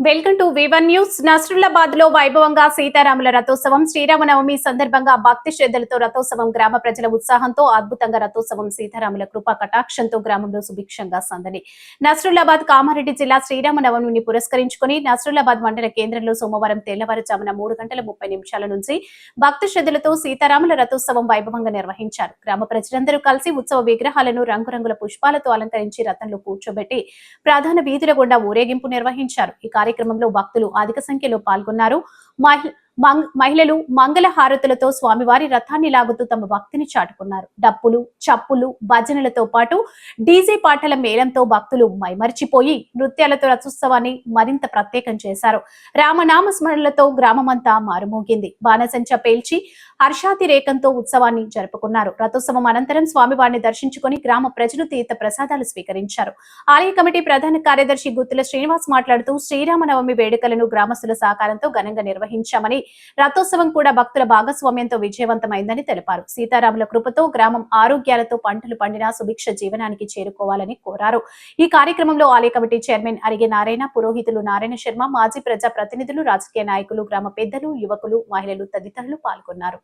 Welcome to వివన్ news నస్రులాబాద్లో వైభవంగా సీతారాముల రథోత్సవం శ్రీరామనవమి సందర్భంగా భక్తి శ్రద్ధలతో రథోత్సవం గ్రామ ప్రజల ఉత్సాహంతో అద్భుతంగా రథోత్సవం సీతారాముల కృపా కటాక్షంతో గ్రామంలో సుభిక్షంగా సందడి. నస్రులాబాద్ కామారెడ్డి జిల్లా శ్రీరామనవమిని పురస్కరించుకుని నస్రులాబాద్ మండల కేంద్రంలో సోమవారం తెల్లవారుజామున మూడు గంటల ముప్పై నిమిషాల నుంచి భక్తి శ్రద్ధలతో సీతారాముల రథోత్సవం వైభవంగా నిర్వహించారు. గ్రామ ప్రజలందరూ కలిసి ఉత్సవ విగ్రహాలను రంగురంగుల పుష్పాలతో అలంకరించి రథంలో కూర్చోబెట్టి ప్రధాన వీధుల గుండా ఊరేగింపు నిర్వహించారు. ఈ కార్యక్రమంలో భక్తులు అధిక సంఖ్యలో పాల్గొన్నారు. మహిళ మహిళలు మంగళ హారతులతో స్వామివారి రథాన్ని లాగుతూ తమ భక్తిని చాటుకున్నారు. డప్పులు చప్పులు భజనలతో పాటు డీజే పాటల మేళంతో భక్తులు మైమరిచిపోయి నృత్యాలతో రథోత్సవాన్ని మరింత ప్రత్యేకం చేశారు. రామనామ స్మరణలతో గ్రామమంతా మారుమోగింది. బాణసంచ పేల్చి హర్షాతిరేకంతో ఉత్సవాన్ని జరుపుకున్నారు. రథోత్సవం అనంతరం స్వామివారిని దర్శించుకుని గ్రామ ప్రజలు తీర్థ ప్రసాదాలు స్వీకరించారు. ఆలయ కమిటీ ప్రధాన కార్యదర్శి గుత్తుల శ్రీనివాస్ మాట్లాడుతూ శ్రీరామనవమి వేడుకలను గ్రామస్తుల సహకారంతో ఘనంగా నిర్వహించామని రథోత్సవం కూడా భక్తుల భాగస్వామ్యంతో విజయవంతమైందని తెలిపారు. సీతారాముల కృపతో గ్రామం ఆరోగ్యాలతో పంటలు పండిన సుభిక్ష జీవనానికి చేరుకోవాలని కోరారు. ఈ కార్యక్రమంలో ఆలయ కమిటీ చైర్మన్ అరిగే నారాయణ పురోహితులు నారాయణ శర్మ మాజీ ప్రజా ప్రతినిధులు రాజకీయ నాయకులు గ్రామ పెద్దలు యువకులు మహిళలు తదితరులు పాల్గొన్నారు.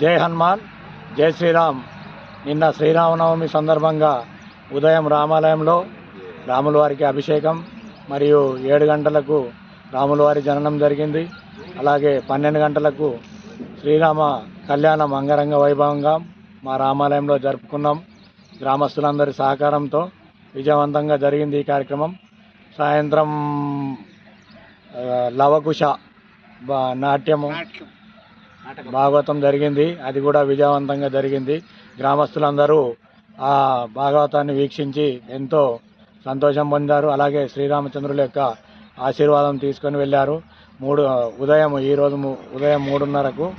జై హనుమాన్ జై శ్రీరామ్. నిన్న శ్రీరామనవమి సందర్భంగా ఉదయం రామాలయంలో రాములవారికి అభిషేకం మరియు ఏడు గంటలకు రాములవారి జననం జరిగింది. అలాగే పన్నెండు గంటలకు శ్రీరామ కళ్యాణం అంగరంగ వైభవంగా మా రామాలయంలో జరుపుకున్నాం. గ్రామస్తులందరి సహకారంతో విజయవంతంగా జరిగింది ఈ కార్యక్రమం. సాయంత్రం లవకుశ బా- నాట్యము భాగవతం జరిగింది. అది కూడా విజయవంతంగా జరిగింది. గ్రామస్తులందరూ ఆ భాగవతాన్ని వీక్షించి ఎంతో సంతోషం పొందారు. అలాగే శ్రీరామచంద్రుల యొక్క ఆశీర్వాదం తీసుకొని వెళ్ళారు. మూడు ఉదయం ఈరోజు ఉదయం మూడున్నరకు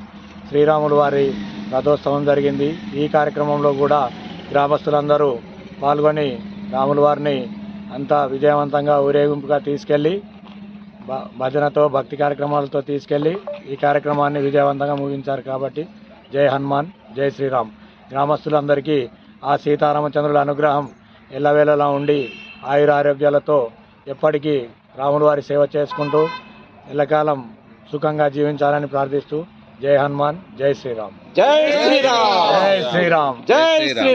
శ్రీరాములు వారి రథోత్సవం జరిగింది. ఈ కార్యక్రమంలో కూడా గ్రామస్తులందరూ పాల్గొని రాముల వారిని అంతా విజయవంతంగా ఊరేగింపుగా తీసుకెళ్ళి భజనతో భక్తి కార్యక్రమాలతో తీసుకెళ్ళి ఈ కార్యక్రమాన్ని విజయవంతంగా ముగించారు కాబట్టి జై హనుమాన్ జై శ్రీరామ్. గ్రామస్తులందరికీ ఆ సీతారామచంద్రుల అనుగ్రహం ఎల్లవేళలా ఉండి ఆయుర ఆరోగ్యాలతో ఎప్పటికీ రాముల వారి సేవ చేసుకుంటూ ఎల్లకాలం సుఖంగా జీవించాలని ప్రార్థిస్తూ జై హనుమాన్ జై శ్రీరామ్. జై శ్రీరామ్. జై శ్రీరామ్. జై శ్రీ